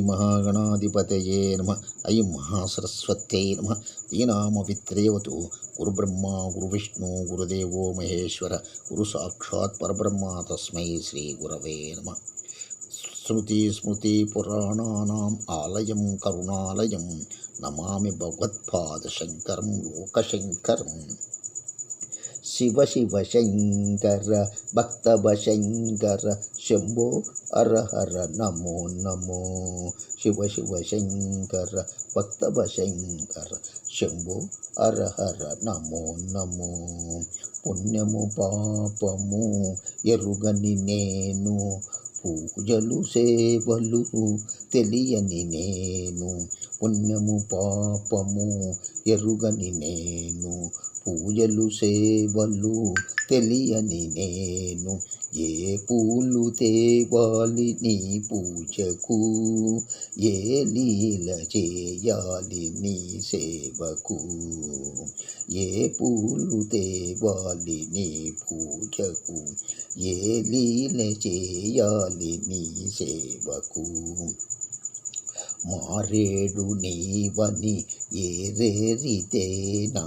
మహాగణాధిపతయే నమ. అయి మహాసరస్వత్యై నమ. దీనామవిత్రేవతు గురుబ్రహ్మ గురువిష్ణు గురుదేవో మహేశ్వర గురు సాక్షాత్ పరబ్రహ్మ తస్మై శ్రీ గురవే నమ. స్మృతి స్మృతి పురాణానాం ఆలయం కరుణాలయం. నమామి భగవత్పాద శంకరం లోకశంకరం. శివ శివ శంకర భక్తవ శంకర శంభో హర హర నమో నమో. శివ శివ శంకర భక్తవ శంకర శంభో హర హర నమో నమో. పుణ్యము పాపము ఎరుగని నేను పూజలు సేవలు తెలియని నేను. పుణ్యము పాపము ఎరుగని నేను పూజలు సేవలు తెలియని నేను ఏ పూలు తేవాలి నీ పూజకు? ఏ లీల చేయాలి నీ సేవకు? ఏ పూలు తేవాలి నీ పూజకు? ఏ లీల చేయాలి నీ సేవకు? మారేడు నీవని ఏరేరితేనా?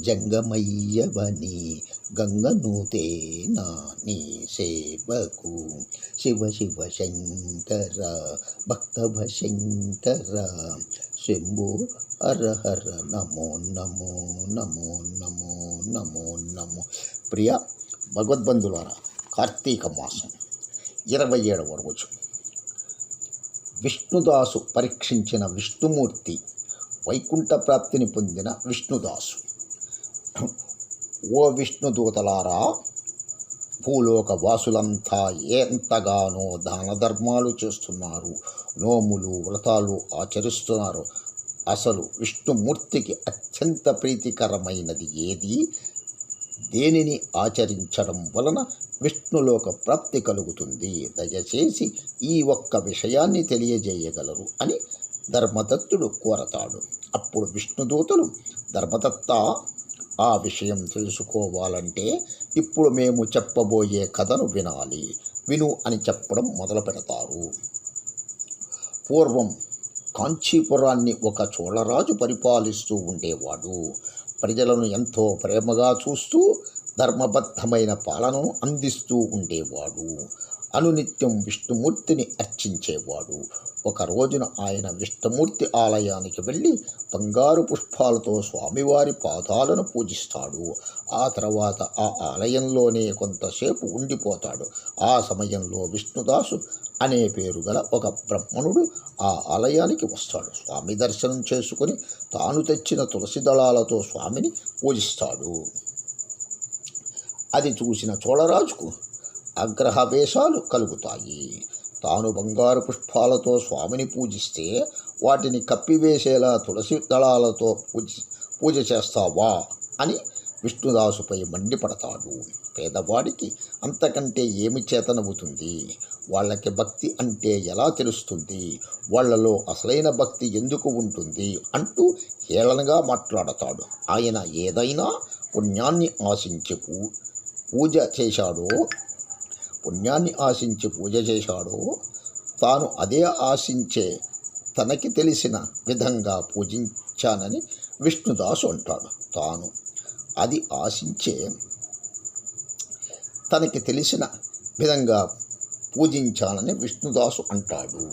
జంగమయ్యవని గంగనూతే తేనా నీ సేవకు. శివ శివ శంకర భక్తవ శంకర. శంభో హర నమో నమో నమో నమో నమో నమో. ప్రియ భగవద్బంధులారా కార్తీక మాసం ఇరవై ఏడవ రోజు. విష్ణుదాసు పరీక్షించిన విష్ణుమూర్తి వైకుంఠ ప్రాప్తిని పొందిన విష్ణుదాసు. ఓ విష్ణుదూతలారా భూలోక వాసులంతా ఎంతగానో దాన ధర్మాలు చేస్తున్నారు నోములు వ్రతాలు ఆచరిస్తున్నారు. అసలు విష్ణుమూర్తికి అత్యంత ప్రీతికరమైనది ఏది? దేనిని ఆచరించడం వలన విష్ణులోక ప్రాప్తి కలుగుతుంది? దయచేసి ఈ ఒక్క విషయాన్ని తెలియజేయగలరు అని ధర్మదత్తుడు కోరతాడు. అప్పుడు విష్ణుదూతలు ధర్మదత్త ఆ విషయం తెలుసుకోవాలంటే ఇప్పుడు మేము చెప్పబోయే కథను వినాలి. విను అని చెప్పడం మొదలు పెడతారు. పూర్వం కాంచీపురాన్ని ఒక చోళరాజు పరిపాలిస్తూ ఉండేవాడు. ప్రజలను ఎంతో ప్రేమగా చూస్తూ ధర్మబద్ధమైన పాలనను అందిస్తూ ఉండేవాడు. అనునిత్యం విష్ణుమూర్తిని అర్చించేవాడు. ఒక రోజున ఆయన విష్ణుమూర్తి ఆలయానికి వెళ్ళి బంగారు పుష్పాలతో స్వామివారి పాదాలను పూజిస్తాడు. ఆ తర్వాత ఆ ఆలయంలోనే కొంతసేపు ఉండిపోతాడు. ఆ సమయంలో విష్ణుదాసు అనే పేరు గల ఒక బ్రాహ్మణుడు ఆ ఆలయానికి వస్తాడు. స్వామి దర్శనం చేసుకుని తాను తెచ్చిన తులసి దళాలతో స్వామిని పూజిస్తాడు. అది చూసిన చోళరాజుకు అగ్రహవేశాలు కలుగుతాయి. తాను బంగారు పుష్పాలతో స్వామిని పూజిస్తే వాటిని కప్పివేసేలా తులసి దళాలతో పూజ పూజ చేస్తావా? అని విష్ణుదాసుపై మండిపడతాడు. పేదవాడికి అంతకంటే ఏమి చేతనవుతుంది? వాళ్ళకి భక్తి అంటే ఎలా తెలుస్తుంది? వాళ్ళలో అసలైన భక్తి ఎందుకు ఉంటుంది? అంటూ హేళనగా మాట్లాడతాడు. ఆయన ఏదైనా పుణ్యాన్ని ఆశించి పూజ చేశాడో పుణ్యాన్ని ఆశించి పూజ చేశాడో తాను అదే ఆశించే తనకి తెలిసిన విధంగా పూజించానని విష్ణుదాసు అంటాడు. తాను అది ఆశించే తనకి తెలిసిన విధంగా పూజించాలని విష్ణుదాసు అంటాడు.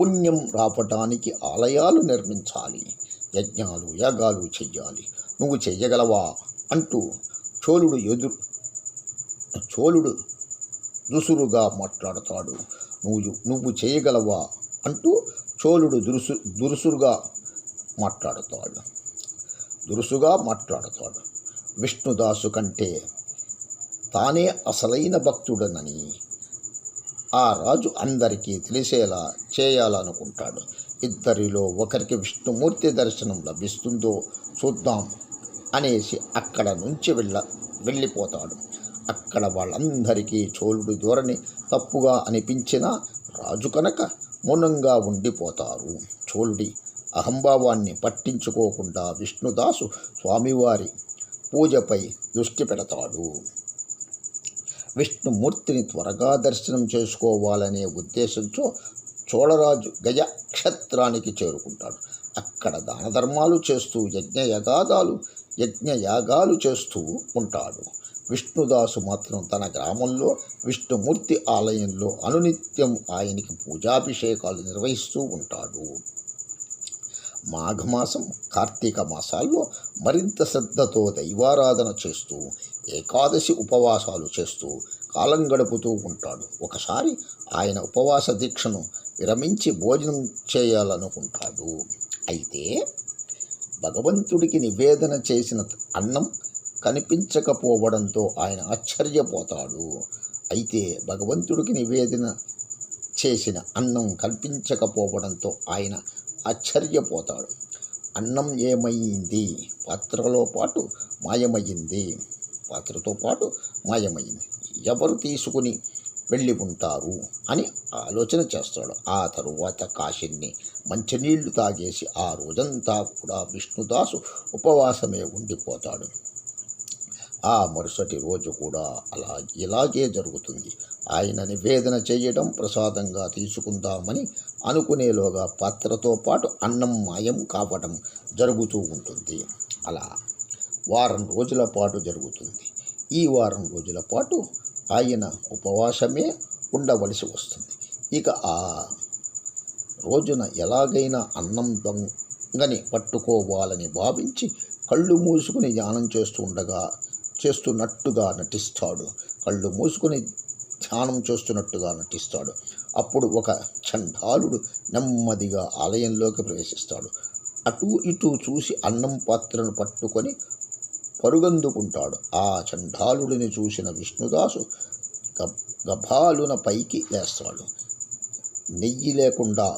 పుణ్యం రాపటానికి ఆలయాలు నిర్మించాలి యజ్ఞాలు యాగాలు చెయ్యాలి. నువ్వు చెయ్యగలవా? అంటూ చోళుడు ఎదురు చోళుడు దుసురుగా మాట్లాడతాడు. నువ్వు నువ్వు చేయగలవా? అంటూ చోళుడు దురుసు దురుసురుగా మాట్లాడతాడు. దురుసుగా మాట్లాడతాడు. విష్ణుదాసు కంటే తానే అసలైన భక్తుడనని ఆ రాజు అందరికీ తెలిసేలా చేయాలనుకుంటాడు. ఇద్దరిలో ఒకరికి విష్ణుమూర్తి దర్శనం లభిస్తుందో చూద్దాం అనేసి అక్కడ నుంచి వెళ్ళ వెళ్ళిపోతాడు. అక్కడ వాళ్ళందరికీ చోళుడి ధోరణి తప్పుగా అనిపించినా రాజు కనుక మౌనంగా ఉండిపోతారు. చోళుడి అహంభావాన్ని పట్టించుకోకుండా విష్ణుదాసు స్వామివారి పూజపై దృష్టి పెడతాడు. విష్ణుమూర్తిని త్వరగా దర్శనం చేసుకోవాలనే ఉద్దేశంతో చోళరాజు గజ క్షేత్రానికి చేరుకుంటాడు. అక్కడ దానధర్మాలు చేస్తూ యజ్ఞయగాదాలు యజ్ఞయాగాలు చేస్తూ ఉంటాడు. విష్ణుదాసు మాత్రం తన గ్రామంలో విష్ణుమూర్తి ఆలయంలో అనునిత్యం ఆయనకి పూజాభిషేకాలు నిర్వహిస్తూ ఉంటాడు. మాఘమాసం కార్తీక మాసాల్లో మరింత శ్రద్ధతో దైవారాధన చేస్తూ ఏకాదశి ఉపవాసాలు చేస్తూ కాలం గడుపుతూ ఉంటాడు. ఒకసారి ఆయన ఉపవాస దీక్షను విరమించి భోజనం చేయాలనుకుంటాడు. అయితే భగవంతుడికి నివేదన చేసిన అన్నం కనిపించకపోవడంతో ఆయన ఆశ్చర్యపోతాడు. అయితే భగవంతుడికి నివేదన చేసిన అన్నం కల్పించకపోవడంతో ఆయన ఆశ్చర్యపోతాడు. అన్నం ఏమైంది? పాత్రలో పాటు మాయమైంది. పాత్రతో పాటు మాయమైంది. ఎవరు తీసుకుని వెళ్ళి ఉంటారు? అని ఆలోచన చేస్తాడు. ఆ తరువాత కాశీని మంచినీళ్ళు తాగేసి ఆ రోజంతా కూడా విష్ణుదాసు ఉపవాసమే ఉండిపోతాడు. ఆ మరుసటి రోజు కూడా అలా ఇలాగే జరుగుతుంది. ఆయన నివేదన చేయడం ప్రసాదంగా తీసుకుందామని అనుకునేలోగా పాత్రతో పాటు అన్నం మాయం కావడం జరుగుతూ ఉంటుంది. అలా వారం రోజుల పాటు జరుగుతుంది. ఈ వారం రోజుల పాటు ఆయన ఉపవాసమే ఉండవలసి వస్తుంది. ఇక ఆ రోజున ఎలాగైనా అన్నం దొంగని పట్టుకోవాలని భావించి కళ్ళు మూసుకుని ధ్యానం చేస్తూ ఉండగా చేస్తున్నట్టుగా నటిస్తాడు. కళ్ళు మూసుకుని ధ్యానం చేస్తున్నట్టుగా నటిస్తాడు. అప్పుడు ఒక చండాలుడు నెమ్మదిగా ఆలయంలోకి ప్రవేశిస్తాడు. అటు ఇటు చూసి అన్నం పాత్రను పట్టుకొని పరుగందుకుంటాడు. ఆ చండాలుడిని చూసిన విష్ణుదాసు గభాలున పైకి లేస్తాడు. నెయ్యి లేకుండా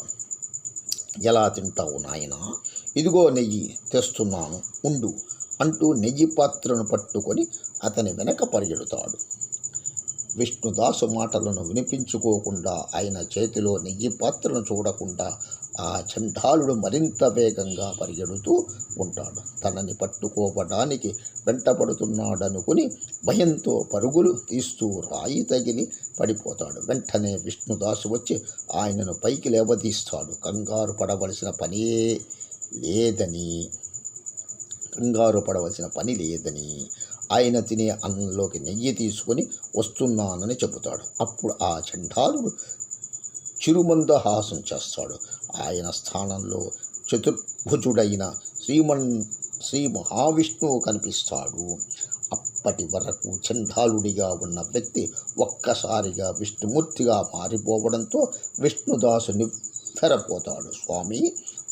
ఎలా తింటావు నాయనా? ఇదిగో నెయ్యి తెస్తున్నాను ఉండు. అంటూ నెయ్యి పాత్రను పట్టుకొని అతని వెనక పరిగెడుతాడు. విష్ణుదాసు మాటలను వినిపించుకోకుండా ఆయన చేతిలో నెయ్యి పాత్రను చూడకుండా ఆ చండాలుడు మరింత వేగంగా పరిగెడుతూ ఉంటాడు. తనని పట్టుకోవడానికి వెంటపడుతున్నాడనుకుని భయంతో పరుగులు తీస్తూ రాయి తగిలి పడిపోతాడు. వెంటనే విష్ణుదాసు వచ్చి ఆయనను పైకి లేవదీస్తాడు. కంగారు పడవలసిన పనే లేదని కంగారు పడవలసిన పని లేదని ఆయన తినే అన్నంలోకి నెయ్యి తీసుకొని వస్తున్నానని చెబుతాడు. అప్పుడు ఆ చండాలుడు చిరుమందహాసం చేస్తాడు. ఆయన స్థానంలో చతుర్భుజుడైన శ్రీమన్ శ్రీ మహావిష్ణువు కనిపిస్తాడు. అప్పటి వరకు చండాలుడిగా ఉన్న వ్యక్తి ఒక్కసారిగా విష్ణుమూర్తిగా మారిపోవడంతో విష్ణుదాసు నివ్వెరపోతాడు స్వామి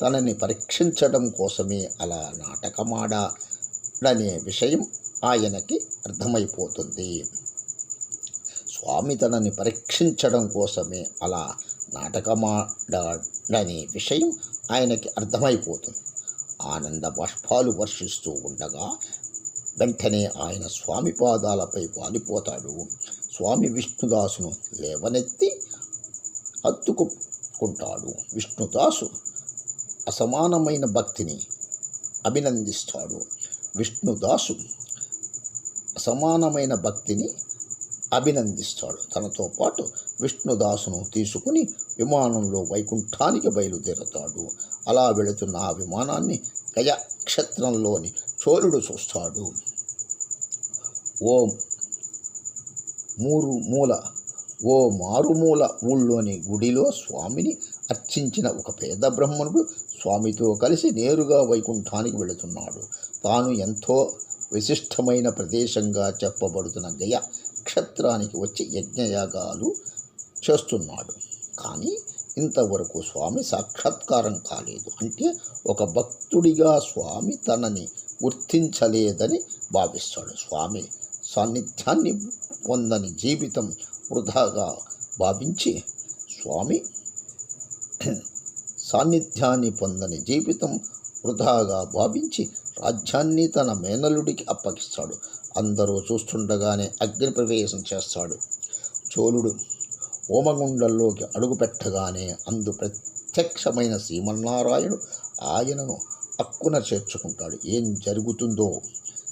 తనని పరీక్షించడం కోసమే అలా నాటకమాడాడనే విషయం ఆయనకి అర్థమైపోతుంది. స్వామి తనని పరీక్షించడం కోసమే అలా నాటకమాడాడనే విషయం ఆయనకి అర్థమైపోతుంది. ఆనంద బాష్పాలు వర్షిస్తూ ఉండగా వెంటనే ఆయన స్వామి పాదాలపై వాలిపోతాడు. స్వామి విష్ణుదాసును లేవనెత్తి హత్తుకుంటాడు విష్ణుదాసు అసమానమైన భక్తిని అభినందిస్తాడు. విష్ణుదాసు అసమానమైన భక్తిని అభినందిస్తాడు. తనతో పాటు విష్ణుదాసును తీసుకుని విమానంలో వైకుంఠానికి బయలుదేరతాడు. అలా వెళుతున్న ఆ విమానాన్ని గజక్షేత్రంలోని చోరుడు చూస్తాడు. ఓం మూరు మూల ఓ మారుమూల ఊళ్ళోని గుడిలో స్వామిని అర్చించిన ఒక పేద బ్రహ్మణుడు స్వామితో కలిసి నేరుగా వైకుంఠానికి వెళుతున్నాడు. తాను ఎంతో విశిష్టమైన ప్రదేశంగా చెప్పబడుతున్న గయ క్షేత్రానికి వచ్చి యజ్ఞయాగాలు చేస్తున్నాడు. కానీ ఇంతవరకు స్వామి సాక్షాత్కారం కాలేదు. అంటే ఒక భక్తుడిగా స్వామి తనని గుర్తించలేదని భావిస్తాడు. స్వామి సాన్నిధ్యాన్ని పొందని జీవితం వృధాగా భావించి స్వామి సాన్నిధ్యాన్ని పొందని జీవితం వృధాగా భావించి రాజ్యాన్ని తన మేనలుడికి అప్పగిస్తాడు. అందరూ చూస్తుండగానే అగ్ని ప్రవేశం చేస్తాడు. చోళుడు హోమగుండంలోకి అడుగుపెట్టగానే అందు ప్రత్యక్షమైన శ్రీమన్నారాయణుడు ఆయనను అక్కున చేర్చుకుంటాడు. ఏం జరుగుతుందో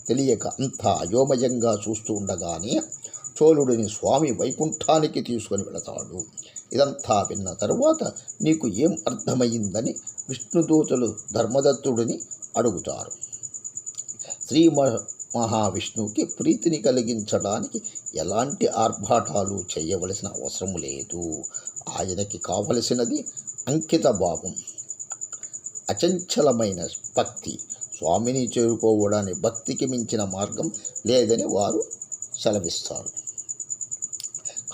తెలియక అంతా అయోమయంగా చూస్తూ ఉండగానే చోళుడిని స్వామి వైకుంఠానికి తీసుకొని వెళతాడు. ఇదంతా విన్న తరువాత నీకు ఏం అర్థమైందని విష్ణుదూతలు ధర్మదత్తుడిని అడుగుతారు. శ్రీ మహావిష్ణువుకి ప్రీతిని కలిగించడానికి ఎలాంటి ఆర్భాటాలు చేయవలసిన అవసరం లేదు. ఆయనకి కావలసినది అంకిత భావం అచంచలమైన భక్తి. స్వామిని చేరుకోవడానికి భక్తికి మించిన మార్గం లేదని వారు సెలవిస్తారు.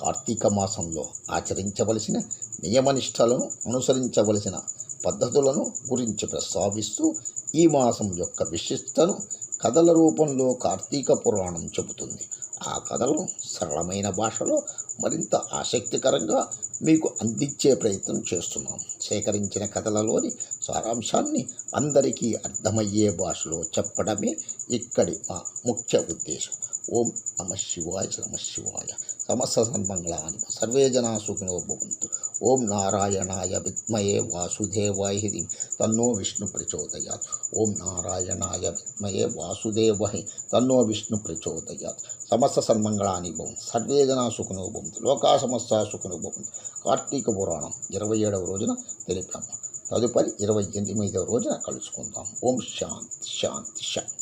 కార్తీక మాసంలో ఆచరించవలసిన నియమనిష్టలను అనుసరించవలసిన పద్ధతులను గురించి ప్రస్తావిస్తూ ఈ మాసం యొక్క విశిష్టను కథల రూపంలో కార్తీక పురాణం చెబుతుంది. ఆ కథలను సరళమైన భాషలో మరింత ఆసక్తికరంగా మీకు అందించే ప్రయత్నం చేస్తున్నాం. సేకరించిన కథలలోని సారాంశాన్ని అందరికీ అర్థమయ్యే భాషలో చెప్పడమే ఇక్కడి మా ముఖ్య ఉద్దేశం. ఓం నమ శివాయ నమ శివాయ. సమస్త సన్మంగళాని సర్వే జనా సుఖినో భవంతు ఓం నారాయణాయ విద్మయే వాసుదేవాయ ధీమహి తన్నో విష్ణు ప్రచోదయాత్. ఓం నారాయణాయ విద్మయే వాసుదేవహి తన్నో విష్ణు ప్రచోదయాత్. సమస్త సన్మంగళాని భవంతు సర్వే జనా సుఖినో భవంతు లోకా సమస్త సుఖినో భవంతు కార్తీక పురాణం ఇరవై ఏడవ రోజున తెలిపాము. తదుపరి ఇరవై ఎనిమిదవ రోజున కలుసుకుందాం. ఓం శాంతి శాంతి శాంతి.